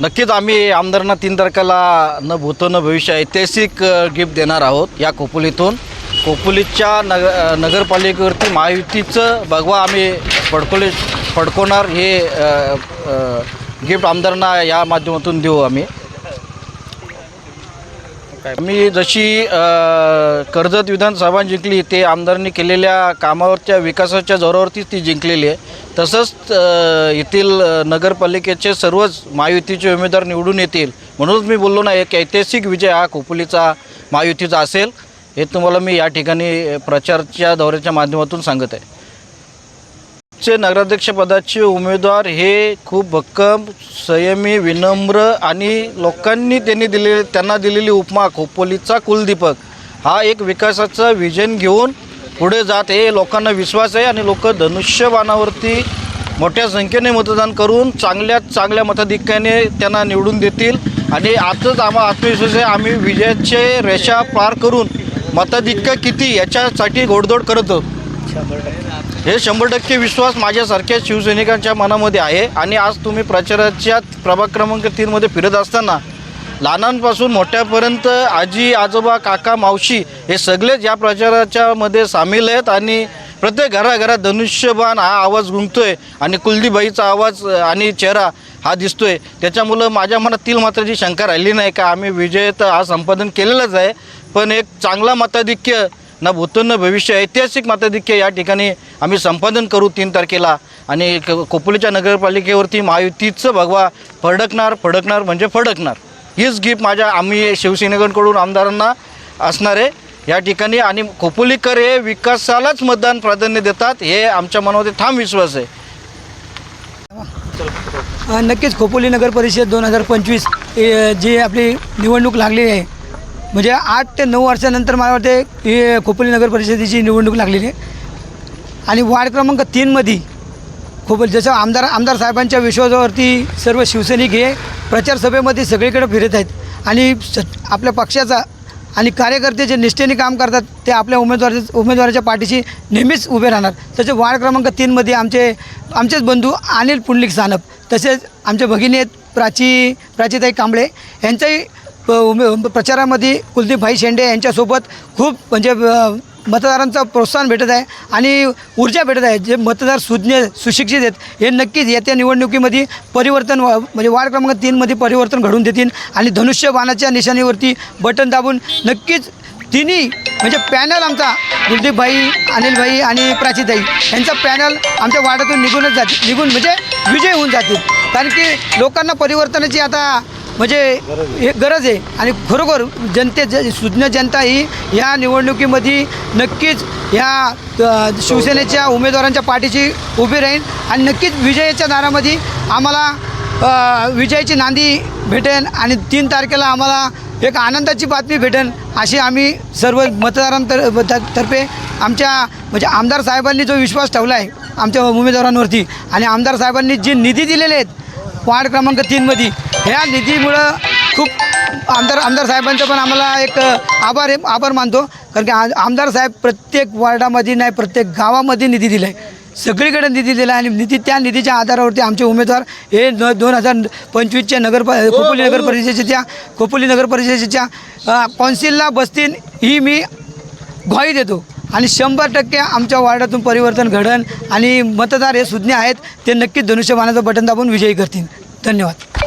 नक्कीच आम्ही आमदारांना तीन तारखेला न भूतो न भविष्य ऐतिहासिक गिफ्ट देणार आहोत या कोपुलीतून. कोपुलीच्या नग नगरपालिकेवरती महायुतीचं भगवा आम्ही फडकोले फडकवणार हे गिफ्ट आमदारांना या माध्यमातून देऊ आम्ही. मी जशी अ, कर्जत विधानसभा जिंकली ते आमदारांनी केलेल्या कामावरच्या विकासाच्या जोरावरतीच ती जिंकलेली आहे. तसंच अ, येथील अ, नगरपालिकेचे सर्वच महायुतीचे उमेदवार निवडून येतील. म्हणूनच मी बोललो ना एक ऐतिहासिक विजय हा खोपोलीचा महायुतीचा असेल हे तुम्हाला मी या ठिकाणी प्रचारच्या दौऱ्याच्या माध्यमातून सांगत आहे. चे नगराध्यक्षपदाचे उमेदवार हे खूप भक्कम संयमी विनम्र आणि लोकांनी त्यांनी दिलेले त्यांना दिलेली उपमा खोपोलीचा कुलदीपक हा एक विकासाचं विजन घेऊन पुढे जात हे लोकांना विश्वास आहे आणि लोक धनुष्यबाणावरती मोठ्या संख्येने मतदान करून चांगल्यात चांगल्या मताधिक्याने त्यांना निवडून देतील. आणि आजच आम्हा आत्मविश्वास आहे आम्ही विजयाचे रेषा पार करून मताधिक्य किती याच्यासाठी घोडदौड करत आहोत. हे शंभर टक्के विश्वास माझ्यासारख्या शिवसैनिकांच्या मनामध्ये आहे. आणि आज तुम्ही प्रचाराच्या प्रभाग क्रमांक तीनमध्ये फिरत असताना लहानांपासून मोठ्यापर्यंत आजी आजोबा काका मावशी हे सगळेच या प्रचाराच्या मध्ये सामील आहेत. आणि प्रत्येक घराघरात धनुष्यबाण हा आवाज घुमतोय आणि कुलदीबाईचा आवाज आणि चेहरा हा दिसतोय. त्याच्यामुळं माझ्या मनात तील मात्राची शंका राहिली नाही का? आम्ही विजय तर हा संपादन केलेलंच आहे. पण एक चांगला मताधिक्य ना भूतो भविष्य ऐतिहासिक मताधिक्य या ठिकाणी आम्ही संपादन करू तीन तारखेला. आणि क- खोपोलीच्या नगरपालिकेवरती महायुतीचं भगवा फडकणार फडकणार म्हणजे फडकणार. हीच गिफ्ट माझ्या आम्ही शिवसेनेकडून आमदारांना असणार आहे. या ठिकाणी आणि खोपोलीकर हे विकासालाच मतदान प्राधान्य देतात हे आमच्या मनामध्ये ठाम विश्वास आहे. नक्कीच खोपोली नगर परिषद दोन हजार पंचवीस जी आपली निवडणूक लागली आहे म्हणजे आठ ते नऊ वर्षानंतर मला वाटते ही खोपोली नगर परिषदेची निवडणूक लागलेली आहे. आणि वार्ड क्रमांक तीनमध्ये खोपोली जसं आमदार आमदार साहेबांच्या विश्वासावरती सर्व शिवसैनिक हे प्रचार सभेमध्ये सगळीकडे फिरत आहेत. आणि स आपल्या पक्षाचा आणि कार्यकर्ते जे निष्ठेने काम करतात ते आपल्या उमेदवार उमेदवाराच्या पाठीशी नेहमीच उभे राहणार. तसे वार्ड क्रमांक तीनमध्ये आमचे आमचेच बंधू अनिल पुंडलिक सानप तसेच आमच्या भगिनी आहेत प्राची प्राचीताई कांबळे यांचाही उमे प्रचारामध्ये कुलदीपभाई शेंडे यांच्यासोबत खूप म्हणजे मतदारांचा मतदारांचं प्रोत्साहन भेटत आहे आणि ऊर्जा भेटत आहे. जे मतदार सुज्ञ सुशिक्षित आहेत हे नक्कीच येत्या निवडणुकीमध्ये परिवर्तन वा म्हणजे वार्ड क्रमांक तीनमध्ये परिवर्तन घडून देतील आणि धनुष्यबाणाच्या निशाणीवरती बटन दाबून नक्कीच तिन्ही म्हणजे पॅनल आमचा कुलदीपभाई अनिलभाई आणि प्राचीताई यांचा पॅनल आमच्या वार्डातून निघूनच जाते निघून म्हणजे विजय होऊन जातील. कारण की लोकांना परिवर्तनाची आता म्हणजे हे गरज आहे. आणि खरोखर जनते ज सुज्ञ जनता ही ह्या निवडणुकीमध्ये नक्कीच अ, शिवसेनेच्या उमेदवारांच्या पाठीशी उभी राहील. आणि नक्कीच विजयाच्या दारामध्ये आम्हाला विजयाची नांदी भेटेल आणि तीन तारखेला आम्हाला एक आनंदाची बातमी भेटेल अशी आम्ही सर्व मतदारांतर तर्फे आमच्या म्हणजे आमदार साहेबांनी जो विश्वास ठेवला आहे आमच्या उमेदवारांवरती. आणि आमदार साहेबांनी जे निधी दिलेले आहेत वार्ड क्रमांक तीनमध्ये ह्या निधीमुळं खूप आमदार आमदार साहेबांचं पण आम्हाला एक आभार आभार मानतो. कारण की आमदार साहेब प्रत्येक वार्डामध्ये नाही प्रत्येक गावामध्ये निधी दिला आहे सगळीकडे निधी दिला आहे आणि निधी त्या निधीच्या आधारावरती आमचे उमेदवार हे न दोन हजार पंचवीसच्या नगर खोपोली नगर परिषदेच्या खोपोली नगर परिषदेच्या कौन्सिलला बसतील ही मी ग्वाही देतो. आणि शंभर टक्के आमच्या वार्डातून परिवर्तन घडन आणि मतदार हे सुज्ञ आहेत ते नक्कीच धनुष्यबाणाचं बटन दाबून विजयी करतील. धन्यवाद.